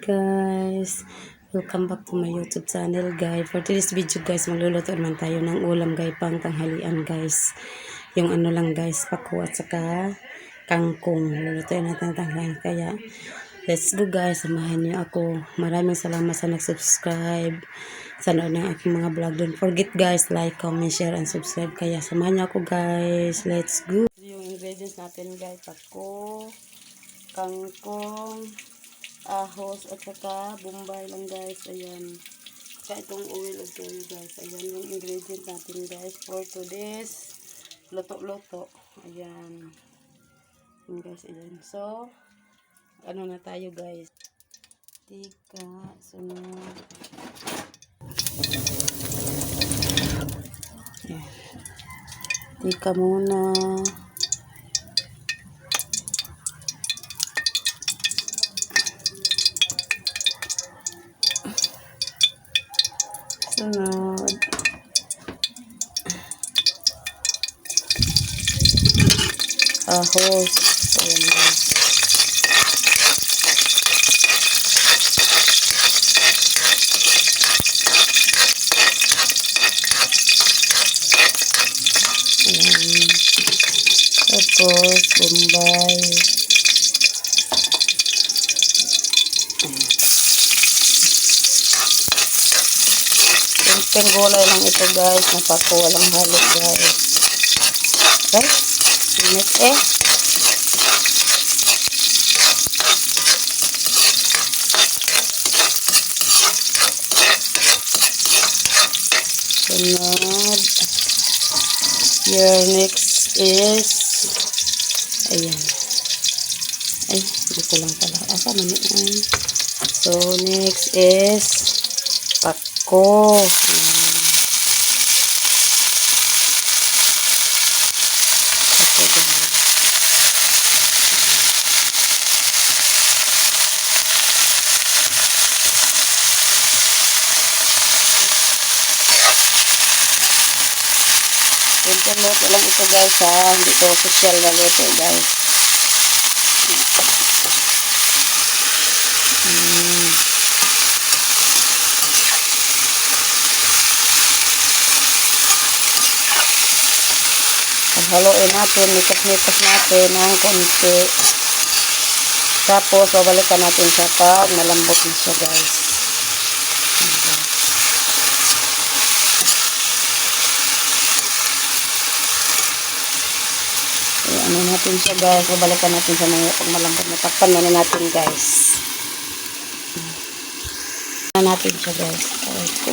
guys! Welcome back to my YouTube channel guys. For today's video guys, magluluto naman tayo ng ulam guys pang tanghalian guys. Yung ano lang guys, pako at saka kangkong. Lulutuin natin ng tanghalian. Kaya let's go guys, samahan niyo ako. Maraming salamat sa nag-subscribe. Sa nood ng aking mga vlog. Don't forget guys, like, comment, share, and subscribe. Kaya samahan niyo ako guys. Let's go! Yung ingredients natin guys, pako, kangkong, ahos at saka bombay lang guys. Ayan. Saka itong oil of soy guys. Ayan yung ingredient natin guys for today's luto-luto ayan. Ayan, guys. Ayan. So ano na tayo guys? Tika sunod ayan. Tika muna Sunod. Ahos. Ayan guys. Ayan. Tapos, bombay. Simple gulay lang ito guys. Napako walang halo guys. Guys, init eh. Sunod. Your next is ayan. Ay, dito lang pala. Asa man? So, next is pako. Ito guys. Simple luto lang ito guys ha. Hindi ito social na luto guys. Mm. Haluin natin, mikas-mikas natin ng konti. Tapos, babalikan natin sa pag malambot na siya guys. Ayan, ano natin siya guys. Babalikan natin sa mga pag malambot na. Takpan muna natin guys. Ano natin siya guys. Aray ko.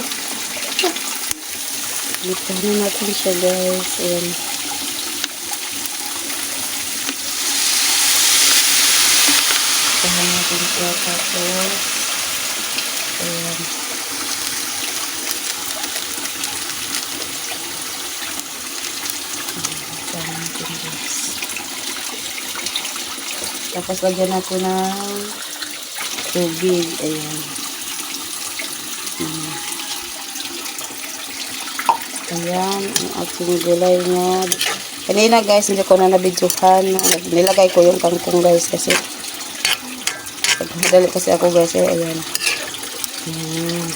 Gitahan na natin siya guys. Ayan. Gitahan natin siya tapos. Ayan. Gitahan natin guys. Tapos lagyan natin ng tubig. Ayan. Ayan. Ayan, ang aking gulay niya. Kanina guys, hindi ko na nabidyohan. Nilagay ko yung kangkong guys kasi Madali kasi ako guys eh. Ayan. Ayan.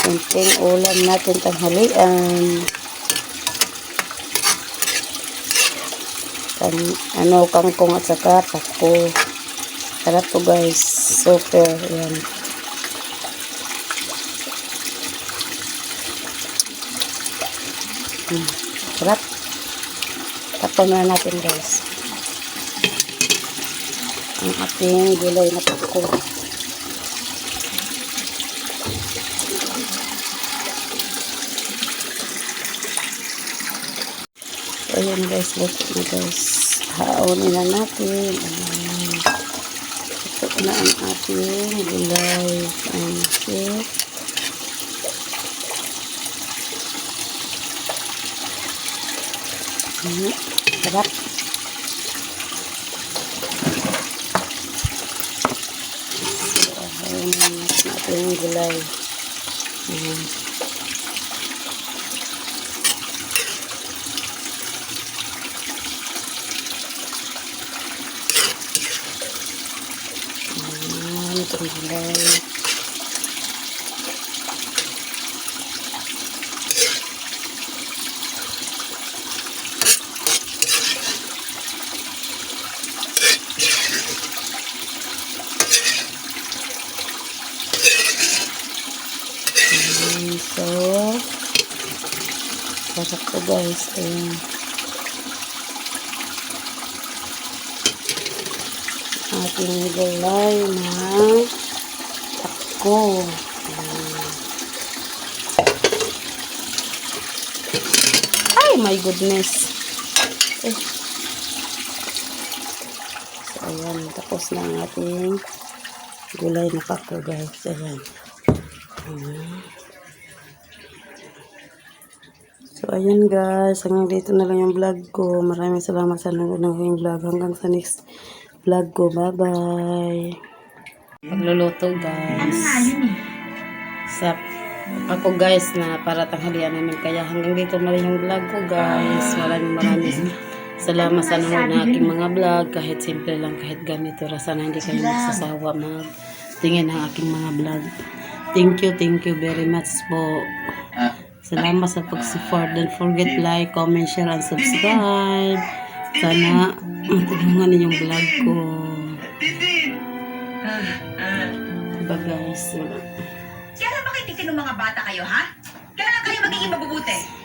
Kunting ulam natin tanghalian. Kan, ano, kangkong at saka pako. Sarap to guys. Super. Ayan. Hmm. Sarap. Tapon na natin guys. Ang ating gulay na pako. So, ayan guys. Luto na guys. Haonin na natin. Ayan. Ito na ang ating gulay. Okay. Mhm. Sarap. So, ayun natin yung gulay. Ayan. Itong gulay. Ayan, so, sarap to guys. Ayan. Ating gulay na tako. Ayan. Ay, my goodness. Eh. So, ayan. Tapos na ang ating gulay na pako, guys. Ayan. Ayan. So, ayan guys. Hanggang dito na lang yung vlog ko. Maraming salamat sa nanonood ng vlog. Hanggang sa next vlog ko. Bye-bye. Pagluluto guys. Sa ako guys na para tanghalian namin. Kaya hanggang dito na lang yung vlog ko guys. Maraming maraming salamat sa nanonood ng aking mga vlog. Kahit simple lang, kahit ganito. Sana hindi kayo magsasawa mag tingin ng aking mga vlog. Thank you, thank you very much po. Salamat sa pag-support. Don't forget like, comment, share, and subscribe. Sana matulungan niyo yung vlog ko. Diba guys? Kailan ba kayo titin ng mga bata kayo, ha? Kailan kayo magiging mabubuti?